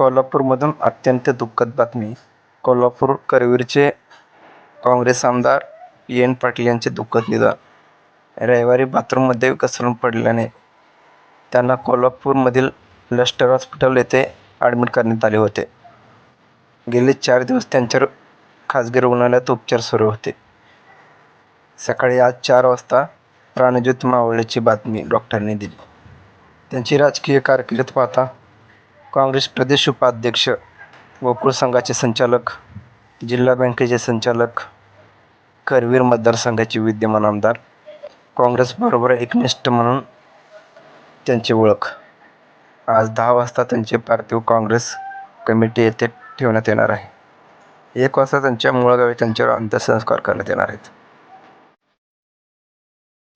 कोल्हापूरमधून अत्यंत दुःखद बातमी. कोल्हापूर करवीरचे काँग्रेस आमदार पी एन पाटील यांचे दुःखद निधन. रविवारी बाथरूममध्ये घसरून पडल्याने त्यांना कोल्हापूरमधील लष्टर हॉस्पिटल येथे ॲडमिट करण्यात आले होते. गेले चार दिवस त्यांच्यावर खाजगी रुग्णालयात उपचार सुरू होते. सकाळी आज चार वाजता प्राणज्योत मावळ्याची बातमी डॉक्टरांनी दिली. त्यांची राजकीय कारकीर्द पाहता काँग्रेस प्रदेश उपाध्यक्ष गोकुळ संघाचे संचालक जिल्हा बँकेचे संचालक करवीर मतदारसंघाचे विद्यमान आमदार काँग्रेसबरोबर एकनिष्ठ म्हणून त्यांची ओळख. आज दहा वाजता त्यांचे पार्थिव काँग्रेस कमिटी येथे ठेवण्यात येणार आहे. एक वाजता त्यांच्या मूळ गावी त्यांच्यावर अंत्यसंस्कार करण्यात येणार आहेत.